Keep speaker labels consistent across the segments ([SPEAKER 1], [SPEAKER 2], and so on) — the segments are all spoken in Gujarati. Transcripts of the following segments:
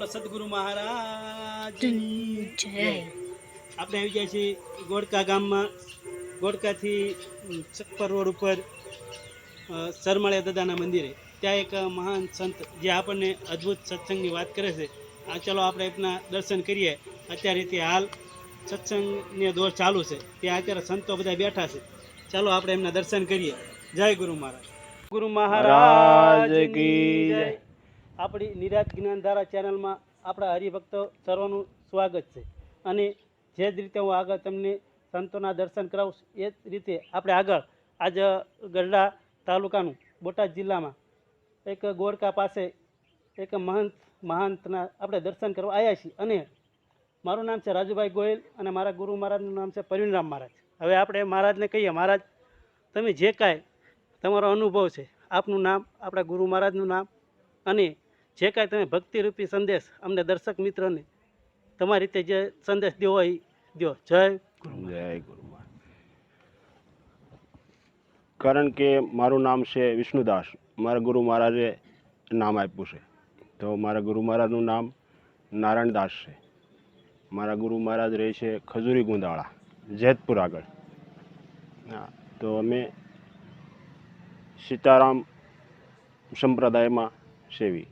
[SPEAKER 1] બોલો સદગુરુ મહારાજ.
[SPEAKER 2] જય.
[SPEAKER 1] આપણે આવી ગયા છીએ ગોડકા ગામમાં. ગોડકાથી ચક્કર રોડ ઉપર સરમાળિયા દાદાના મંદિરે. ત્યાં એક મહાન સંત જે આપણને અદ્ભુત સત્સંગની વાત કરે છે. આ ચલો આપણે એમના દર્શન કરીએ. અત્યારે તે હાલ સત્સંગની દોર ચાલુ છે. ત્યાં અત્યારે સંતો બધા બેઠા છે. ચાલો આપણે એમના દર્શન કરીએ. જય ગુરુ મહારાજ. ગુરુ મહારાજ કી જય. આપણી નિરાત જ્ઞાનધારા ચેનલમાં આપણા હરિભક્તો સર્વનું સ્વાગત છે. અને જે જ રીતે હું આગળ તમને સંતોના દર્શન કરાવું એ જ રીતે આપણે આગળ આજ ગરડા તાલુકાનું બોટાદ જિલ્લામાં એક ગોરકા પાસે એક મહંત મહંતના આપણે દર્શન કરવા આવ્યા છીએ. અને મારું નામ છે રાજુભાઈ ગોયલ અને મારા ગુરુ મહારાજનું નામ છે પરિણરામ મહારાજ. હવે આપણે મહારાજને કહીએ, મહારાજ, તમે જે કાંઈ તમારો અનુભવ છે, આપનું નામ, આપણા ગુરુ મહારાજનું નામ અને જે કાંઈ તમે ભક્તિરૂપી સંદેશ અમને દર્શક મિત્રોને તમારી રીતે જે સંદેશ દેવો હોય દો જય ગુરુ
[SPEAKER 3] જય ગુરુ કારણ કે મારું નામ છે વિષ્ણુદાસ. મારા ગુરુ મહારાજે નામ આપ્યું છે. તો મારા ગુરુ મહારાજનું નામ નારાયણદાસ છે. મારા ગુરુ મહારાજ રહે છે ખજૂરી ગુંદાળા, જેતપુર આગળ. હા, તો અમે સીતારામ સંપ્રદાયમાં સેવી.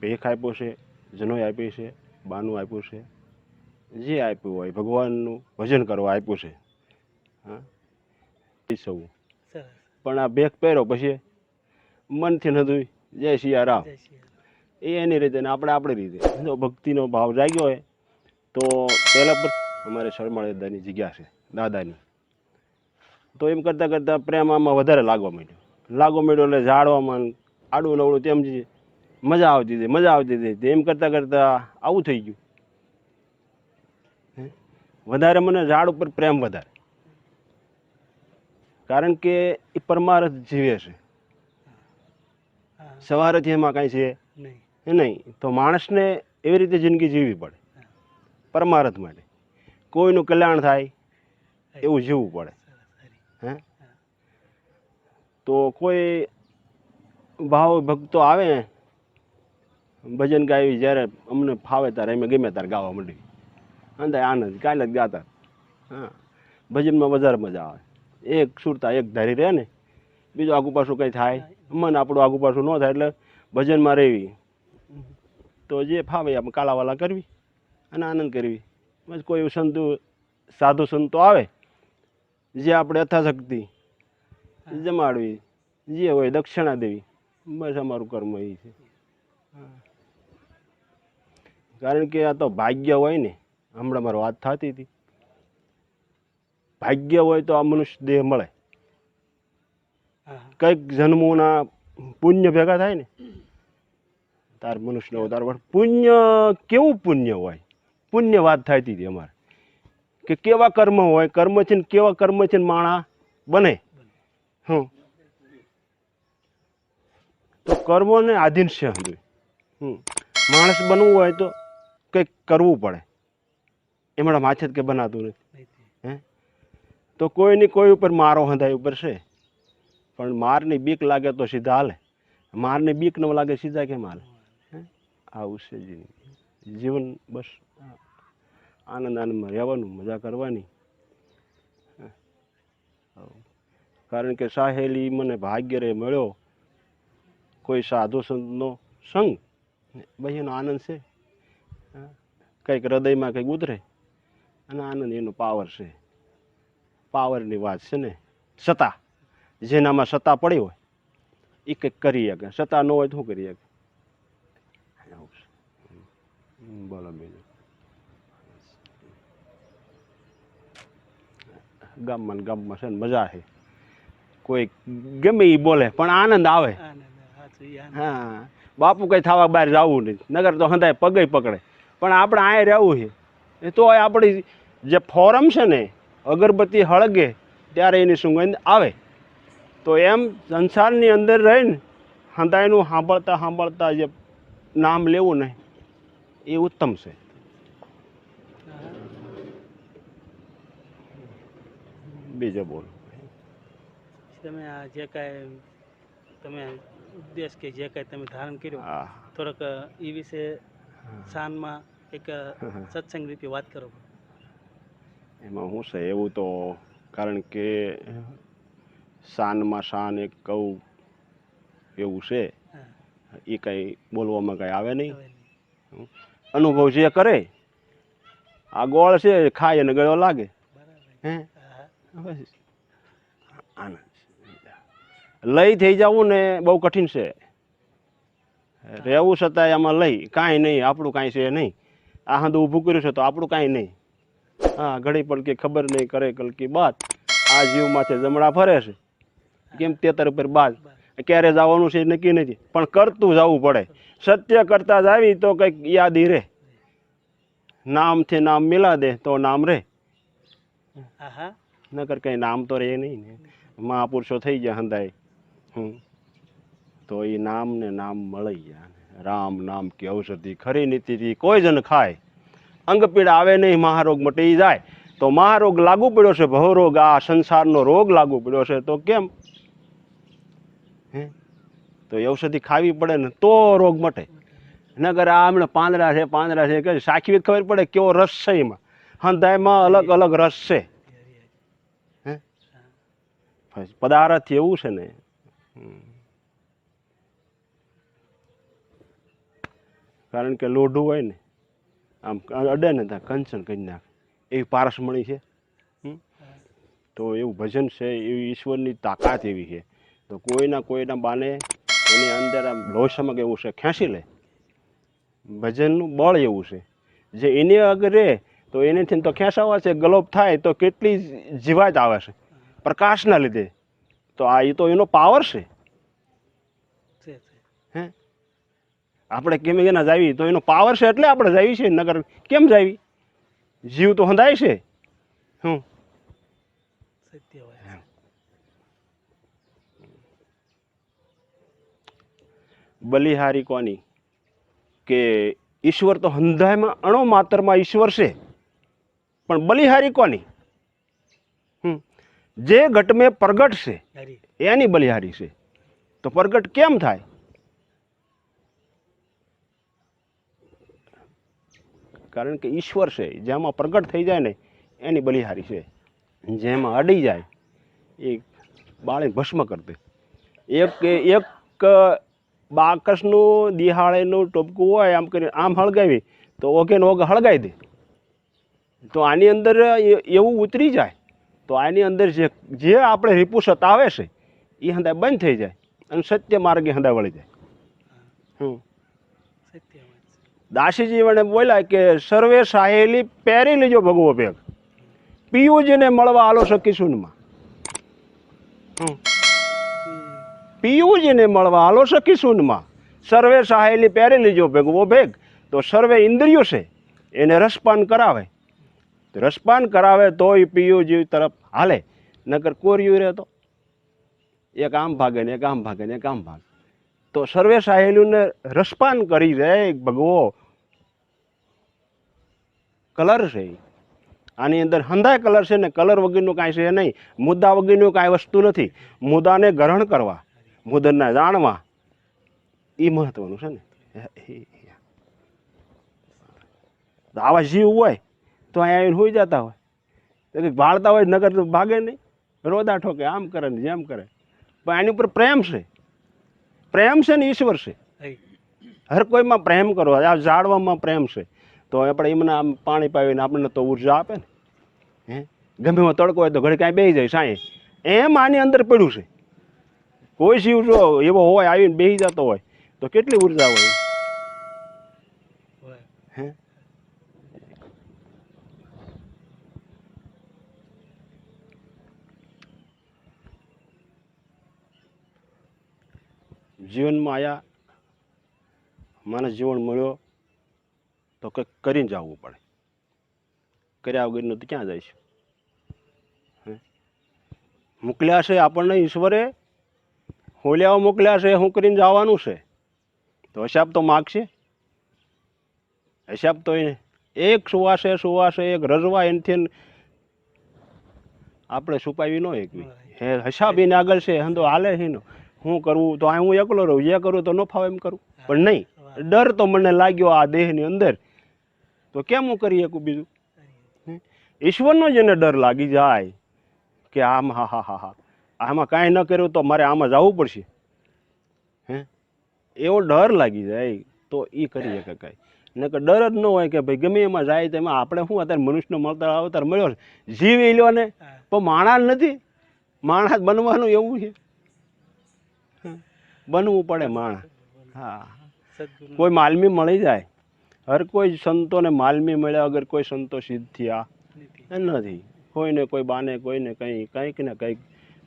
[SPEAKER 3] ભેખ આપ્યો છે જનોય આપી છે બાનું આપ્યું છે. જે આપ્યું હોય ભગવાનનું ભજન કરવા આપ્યું છે. હા? એ સૌ. પણ આ બેગ પહેરો પછી મનથી નતું જય.
[SPEAKER 1] શ્રી રામ.
[SPEAKER 3] એ એની રીતે ને આપણે આપણી રીતે. જો ભક્તિનો ભાવ જાગ્યો હોય તો પહેલાં પર અમારે શરમાળી દાદાની જગ્યા છે દાદાની. તો એમ કરતાં કરતાં પ્રેમ આમાં વધારે લાગવા માંડ્યો. લાગવા માંડ્યો એટલે ઝાડવામાં આડું નવડું તેમ જ મજા આવતી હતી મજા આવતી હતી. એમ કરતાં કરતાં આવું થઈ ગયું. વધારે મને ઝાડ ઉપર પ્રેમ વધારે. કારણ કે એ પરમારથ જીવે છે. સવારેથી એમાં કાંઈ છે એ નહીં. તો માણસને એવી રીતે જિંદગી જીવવી પડે. પરમારથ માટે. કોઈનું કલ્યાણ થાય એવું જીવવું પડે. હે? તો કોઈ ભાવ ભક્તો આવે ભજન ગાવી જ્યારે અમને ફાવે ત્યારે અમે ગમે ત્યારે ગાવા માંડી. અંદર આનંદ કાલે જ ગાતા. હા. ભજનમાં વધારે મજા આવે. એક સુરતા એક ધારી રહે ને બીજું આગુ પાછું કંઈ થાય. મન આપણું આગુ પાછું ન થાય એટલે ભજનમાં રહેવી. તો જે ફાવે આપણે કાલાવાલા કરવી અને આનંદ કરવી. બસ કોઈ સંતો સાધુ સંતો આવે જે આપણે યથાશક્તિ જમાડવી જે હોય દક્ષિણા દેવી. બસ અમારું કર્મ એ છે. કારણ કે આ તો ભાગ્ય હોય ને હમણાં મારી વાત થતી હતી. ભાગ્ય હોય તો આ મનુષ્ય દેહ મળે. કંઈક જન્મોના પુણ્ય ભેગા થાય ને તાર મનુષ્યનો અવતાર પણ પુણ્ય કેવું પુણ્ય હોય? પુણ્ય વાત થતી હતી અમારે. કે કેવા કર્મ હોય કર્મ છે ને કેવા કર્મ છે ને માણા બને. હં તો કર્મોને આધીન છે હમ. માણસ બનવું હોય તો કંઈક કરવું પડે. એમણા જ કે બનાતું નથી. હે? તો કોઈની કોઈ ઉપર મારો હંધાય ઉપર છે? પણ મારની બીક લાગે તો સીધા હાલે. મારની બીક ન લાગે સીધા કેમ હાલે? આવું છે જીવન જીવન બસ. આનંદ આનંદમાં રહેવાનું મજા કરવાની. કારણ કે સાહેલી મને ભાગ્ય રે મળ્યો. કોઈ સાધુ સંતનો સંગ. ભાઈ એનો આનંદ છે? કંઈક હૃદયમાં કંઈક ઉતરે. અને આનંદ એનો પાવર છે. પાવરની વાત છે ને સત્તા. જેનામાં સત્તા પડી હોય એ કંઈક કરી શકે. સત્તા ન હોય તો શું કરી શકે? બોલો બીજું ગામમાં ગામમાં છે ને મજા છે. કોઈ ગમે એ બોલે પણ આનંદ આવે. હા. બાપુ કઈ થવા બહાર જવું નહીં. નગર તો હંધાય પગે પકડે. પણ આપણે અહીંયા રહેવું છે. એ તો આપણી જે ફોરમ છે ને અગરબત્તી હળગે ત્યારે એની સુગંધ આવે. તો એમ સંસારની અંદર રહીને હંધાયનું સાંભળતા સાંભળતા જે નામ લેવું ને એ ઉત્તમ છે. બીજો બોલો.
[SPEAKER 1] તમે આ જે કાંઈ તમે ઉદ્દેશ કે જે કાંઈ તમે ધારણ કર્યો થોડોક એ વિશે શાનમાં એક સત્સંગ રીતે વાત કરો.
[SPEAKER 3] એમાં શું છે એવું તો કારણ કે શાનમાં શાન એક કહું એવું છે. એ કંઈ બોલવામાં કંઈ આવે નહીં. અનુભવ જે કરે આ ગોળ છે ખાય અને ગળો લાગે. હે. આનંદ લઈ થઈ જવું ને બહુ કઠિન છે. રહેવું છતાંય આમાં લઈ. કાંઈ નહીં આપણું કાંઈ છે નહીં. આ હાંધું ઊભું કર્યું છે તો આપણું કાંઈ નહીં. હા ઘડી પલકી ખબર નહીં કરે કલકી બાદ આ જીવમાંથી જમણા ફરે છે. કેમ તેતર ઉપર બાદ ક્યારે જવાનું છે નક્કી નથી પણ કરતું જવું પડે. સત્ય કરતા જ આવી તો કંઈક યાદી રહે. નામથી નામ મિલા દે તો નામ રહે.
[SPEAKER 1] હા હા
[SPEAKER 3] નકર કંઈ નામ તો રહે નહીં ને. મહાપુરુષો થઈ ગયા હંદાય હમ. તો એ નામ ને નામ મળી ગયા રામ નામ કે ઔષધિ, ખરી નીતિથી કોઈ જણ ખાય. અંગ પીડા આવે નહીં, મહારોગ મટી જાય. તો મહારોગ લાગુ પડ્યો છે, ભવરોગ. આ સંસારનો રોગ લાગુ પડ્યો છે. તો કેમ? હે? તો એ ઔષધિ ખાવી પડે ને તો રોગ મટે. નગર આ હમણાં પાંદડા છે પાંદડા છે, કે સાખી ખબર પડે કેવો રસ છે એમાં. હંધાયમાં અલગ અલગ રસ છે. હે? પદાર્થ એવું છે ને. કારણ કે લોઢું હોય ને, આમ અડે ને ત્યાં કંચન કરી નાખે. એવી પારસમણી છે. તો એવું ભજન છે એવી ઈશ્વરની તાકાત એવી છે. તો કોઈના કોઈના બાને એની અંદર આમ લોસમક એવું છે, ખેંચી લે. ભજનનું બળ એવું છે. જે એને આગળ રહે તો એનેથી તો ખેંચાવા છે, ગલોપ થાય, તો કેટલી જીવાત આવે છે. પ્રકાશના લીધે. તો આ એ તો એનો પાવર છે
[SPEAKER 1] છે
[SPEAKER 3] હે આપણે કેમ એના જાવી? તો એનો પાવર છે એટલે આપણે જાવી છે નગર કેમ જાવી? જીવ તો હંધાય છે. હું? બલિહારી કોની? કે ઈશ્વર તો હંધાયમાં અણો માત્રમાં ઈશ્વર છે. પણ બલિહારી કોની? હમ જે ઘટમે પ્રગટ છે એની બલિહારી છે. તો પ્રગટ કેમ થાય? કારણ કે ઈશ્વર છે, જેમાં પ્રગટ થઈ જાય ને, એની બલિહારી છે. જેમાં અડી જાય, એ બાળે ભસ્મ કરી દે. એક એક બાકસનું દિહાળેનું ટોપકું હોય, આમ કરીને આમ હળગાવી, તો ઓગે ને ઓગે હળગાવી દે. તો આની અંદર એવું ઉતરી જાય, તો આની અંદર જે જે આપણે રીપુ સતાવે છે, એ હંદાય બંધ થઈ જાય, અને સત્ય માર્ગે હંદાય વળી જાય. હમ. દાસીજી મને બોલ્યા કે સર્વે સાહેલી પહેરી લેજો ભગવો ભેગ. પિયુજીને મળવા આલો સુનમાં. હમ. પિયુજીને મળવા આલો સખી સુનમાં. સર્વે સાહેલી પહેરી લેજો ભેગવો ભેગ. તો સર્વે ઇન્દ્રિયો છે એને રસપાન કરાવે. રસપાન કરાવે તોય પિયુજી તરફ હાલે. નકર કોર્યું રહેતો એક આમ ભાગે ને એક આમ ભાગે ને એક આમ ભાગે. તો સર્વે સાહેલીઓને રસપાન કરી દે ભગવો. કલર છે. આની અંદર હંધાય કલર છે ને કલર વગરનું કાંઈ છે નહીં. મુદ્દા વગરનું કાંઈ વસ્તુ નથી. મુદ્દાને ગ્રહણ કરવા મુદ્દને જાણવા. એ મહત્વનું છે ને. આવા જીવ હોય તો અહીંયા આવીને હોઈ જતા હોય. તો કંઈક ભાળતા હોય નગર તો ભાગે નહીં. રોદા ઠોકે આમ કરે ને જેમ કરે. પણ આની ઉપર પ્રેમ છે. પ્રેમ છે ને ઈશ્વર છે.
[SPEAKER 1] હર
[SPEAKER 3] કોઈમાં પ્રેમ કરો આ ઝાડવામાં પ્રેમ છે. તો આપણે એમને આમ પાણી પાવીને આપણને તો ઊર્જા આપે ને. હે? ગમે એમાં તડકો હોય તો ઘરે કાંઈ બેસી જાય સાંઈ. એમ આની અંદર પડ્યું છે. કોઈ શિવ જો એવો હોય આવીને બેસી જતો હોય તો કેટલી ઊર્જા હોય?
[SPEAKER 1] હોય.
[SPEAKER 3] હે? જીવનમાં આયા માણસ જીવન મળ્યો. તો કંઈક કરીને જવું પડે. કર્યા વગરનું તો ક્યાં જઈશ? હે? મોકલ્યા છે આપણને ઈશ્વરે? હોલિયાઓ મોકલ્યા છે શું કરીને જવાનું છે. તો હિસાબ તો માગશે. હિસાબ તો એને એક સુવાસે સુવાસે એક રજવા એનથી આપણે છુપાવી ન એકવી હે, હિસાબ એને આગળ છે. હંધો હાલે એનો શું કરવું તો આ હું એકલો રહું. જે કરું તો ન ફાવે એમ કરું. પણ નહીં. ડર તો મને લાગ્યો આ દેહની અંદર. તો કેમ હું કરી શકું બીજું? ઈશ્વરનો જ એને ડર લાગી જાય કે આમ હા હા હા હા. આમાં કાંઈ ન કર્યું તો મારે આમાં જવું પડશે. હે? એવો ડર લાગી જાય તો એ કરી શકે કાંઈ. ને કે ડર જ ન હોય કે ભાઈ ગમે એમાં જાય તેમાં આપણે શું અત્યારે મનુષ્યનો મળતા અવતાર મળ્યો છે જીવ લ્યો ને. પણ માણસ નથી. માણસ બનવાનું એવું છે. બનવું પડે માણસ હા. કોઈ માલમી મળી જાય. હર કોઈ સંતોને માલમી મળ્યા વગર કોઈ સંતો સિદ્ધ થયા.
[SPEAKER 1] નથી.
[SPEAKER 3] કોઈને કોઈ બાને કોઈને કંઈ કંઈક ને કંઈક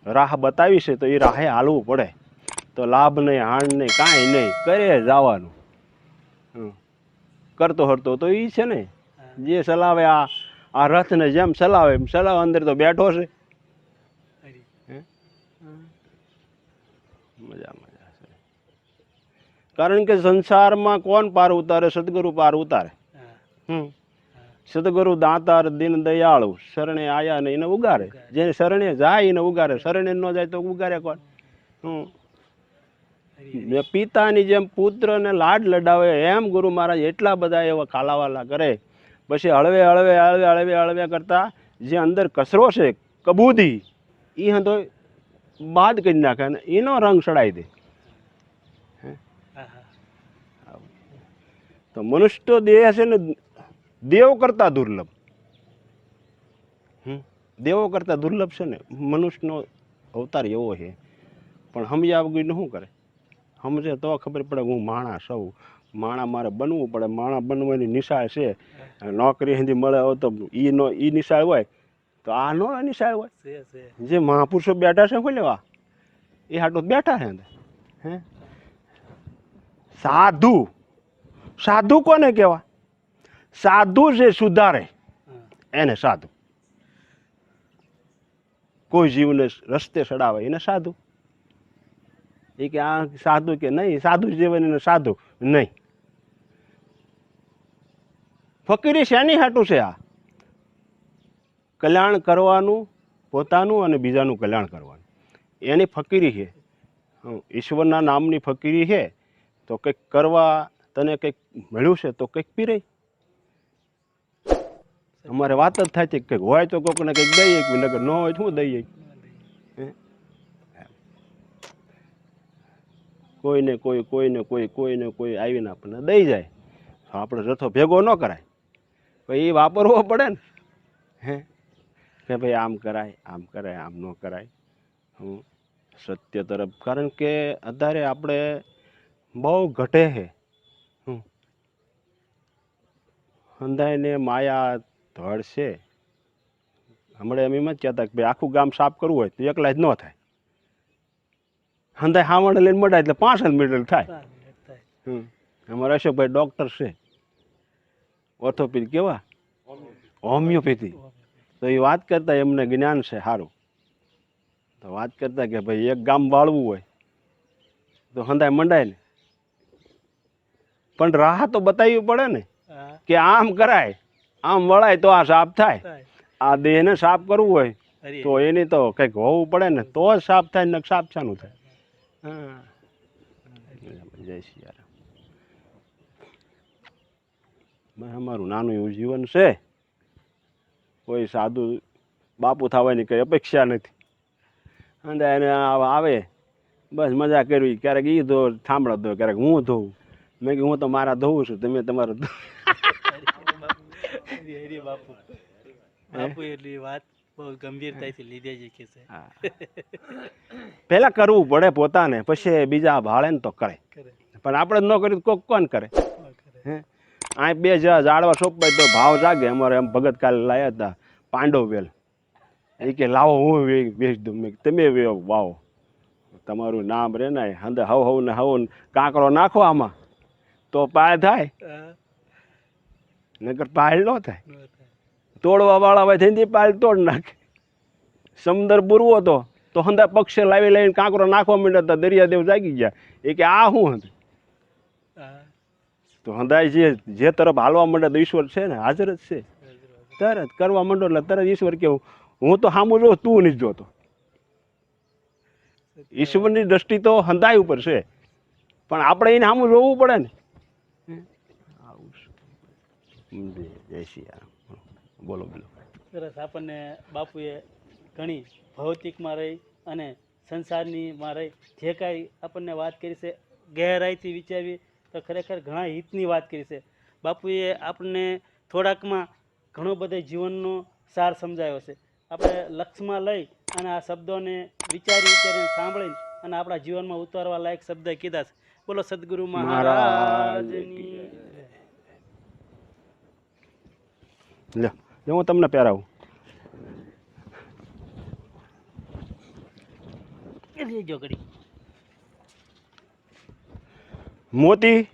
[SPEAKER 3] રાહ બતાવી છે તો એ રાહે હાલવું પડે. તો લાભ નહીં હાણ નહીં કાંઈ નહીં કરે જવાનું. કરતો હરતો તો એ છે ને. જે ચલાવે આ આ રથને જેમ ચલાવે એમ ચલાવે અંદર તો બેઠો છે.
[SPEAKER 1] હરી.
[SPEAKER 3] કારણ કે સંસારમાં કોણ પાર ઉતારે? સદગુરુ પાર ઉતારે.
[SPEAKER 1] હા.
[SPEAKER 3] હમ. સદગુરુ દાતાર દિન દયાળુ શરણે આયા ને એને ઉગારે. જેને શરણે જાય એને ઉગારે. શરણે ન જાય તો ઉગારે કોણ? હમ. પિતાની જેમ પુત્રને લાડ લડાવે એમ ગુરુ મહારાજ એટલા બધા એવા ખાલાવાલા કરે. પછી હળવે હળવે હળવે હળવે હળવે કરતા જે અંદર કચરો છે કબૂદી એ હંતો બાદ કરી નાખે ને એનો રંગ ચડાવી દે
[SPEAKER 1] હા, હા.
[SPEAKER 3] તો મનુષ્ય દેહ છે ને દેવ કરતા દુર્લભ. દેવો કરતા દુર્લભ છે ને? મનુષ્યનો અવતાર એવો છે. પણ સમજ્યા વગર શું કરે? સમજે તો ખબર પડે હું માણા સૌ. માણા મારે બનવું પડે. માણા બનવાની નિશાળ છે. નોકરી hindi મળે હોય તો ઈ નો ઈ નિશાળ હોય. તો આ નો નિશાળ હોય. જે મહાપુરુષો બેઠા છે કોઈ લેવા? એ હાટો બેઠા છે હે? સાધુ. સાધુ કોને કહેવા સાધુ જે સુધારે એને સાધુ. કોઈ જીવને રસ્તે ચડાવે એને સાધુ. એ કે આ સાધુ કે નહીં સાધુ જીવન એને સાધુ. નહીં. ફકીરી શેની હાટું છે આ? કલ્યાણ કરવાનું પોતાનું અને બીજાનું કલ્યાણ કરવાનું. એની ફકીરી છે. ઈશ્વરના નામની ફકીરી છે. તો કંઈક કરવા તને કંઈક મળ્યું છે તો કંઈક પીરે અમારે વાત જ થાય છે કંઈક હોય તો કોકને કંઈક દઈએ નગર ન હોય શું દઈએ? કોઈને કોઈ કોઈને કોઈ કોઈને કોઈ આવીને આપણને દઈ જાય. તો આપણે જથ્થો ભેગો ન કરાય. ભાઈ એ વાપરવો પડે ને. હે? કે ભાઈ આમ કરાય આમ કરાય, આમ ન કરાય. હું સત્ય તરફ. કારણ કે અત્યારે આપણે બહુ ઘટે છે. હું હંધાઈને માયા ધડ છે. હમણાં એમ એમ જ કહેતા કે ભાઈ આખું ગામ સાફ કરવું હોય તો એકલા જ ન થાય. હંધાઈ હાવણ લઈને મડાય એટલે પાંચ જ મીટર થાય.
[SPEAKER 1] ચાર મિનિટ થાય.
[SPEAKER 3] હમ. અમારા અશોકભાઈ ડૉક્ટર છે. ઓર્થોપેડ કેવા? હોમિયોપેથી. તો એ વાત કરતા એમને જ્ઞાન છે સારું. તો વાત કરતા કે ભાઈ એક ગામ વાળવું હોય તો હંધાય મંડાય ને. પણ રાહ તો બતાવવી પડે ને કે આમ કરાય આમ વળાય તો આ સાફ થાય. આ દેહને સાફ કરવું હોય તો એની તો કંઈક હોવું પડે ને તો જ સાફ થાય ને સાફ શાનું થાય. હા. જય બસ અમારું નાનું એવું જીવન છે. કોઈ સાધુ બાપુ થવાની કંઈ અપેક્ષા નથી. અને એને આવે બસ મજા કરવી. ક્યારેક એ ધો થાંભળો ધો ક્યારેક હું ધોઉં મેં કીધું હું તો મારા ધોઉં છું તમે તમારા
[SPEAKER 1] બાપુ. બાપુ એટલી વાત બહુ ગંભીરતાથી લીધે છે. કે છે
[SPEAKER 3] પહેલા કરવું પડે પોતાને પછી બીજા ભાળે ને તો કરે. પણ આપણે જ ન કર્યું તો કોક કોણ કરે?
[SPEAKER 1] હા,
[SPEAKER 3] આ બે જા- ઝાડવા સોંપાય તો ભાવ જાગે. અમારે એમ ભગત કાલે લાયા હતા પાંડવ વેલ. એ કે લાવો હું વેચ દઉં. મેં તમે વાવો તમારું નામ રે ને હંદે હવ હવ ને હવ ને કાંકરો નાખો આમાં. તો પાય થાય. નગર પાયલ ન થાય. તોડવા વાળા હોય થઈને પાયલ તોડ નાખે. સમંદર પૂરવો તો તો હંધા પક્ષે લાવી લઈને કાંકરો નાખવા માંડ્યા હતા દરિયાદેવ જાગી ગયા. એ કે આ શું હતું તો હંદાય જે જે તરફ હાલવા માંડે તો ઈશ્વર છે ને હાજર જ છે. તરત કરવા માંડો એટલે તરત ઈશ્વર કેવું હું તો સામું જોઉં તું નથી જોતો. ઈશ્વરની દ્રષ્ટિ તો હંધાય ઉપર છે. પણ આપણે એને સામું જોવું પડે ને. જય શ્રી બોલો બોલો.
[SPEAKER 1] સરસ, આપણને બાપુએ ઘણી ભૌતિકમાં રહી અને સંસારનીમાં રહી. જે કાંઈ આપણને વાત કરી છે ગહેરાઈથી વિચારવી, તો ખરેખર ઘણા હિતની વાત કરી છે. બાપુએ આપણને થોડાકમાં ઘણો બધો જીવનનો સાર સમજાયો છે. આપણે લક્ષમાં લઈ અને આ શબ્દોને વિચારી વિચારીને સાંભળીને અને આપણા જીવનમાં ઉતારવા લાયક શબ્દ કીધા છે. બોલો, સદગુરુ મહારાજની
[SPEAKER 3] લ્યો. જો હું તમને પહેરાવું. મોતી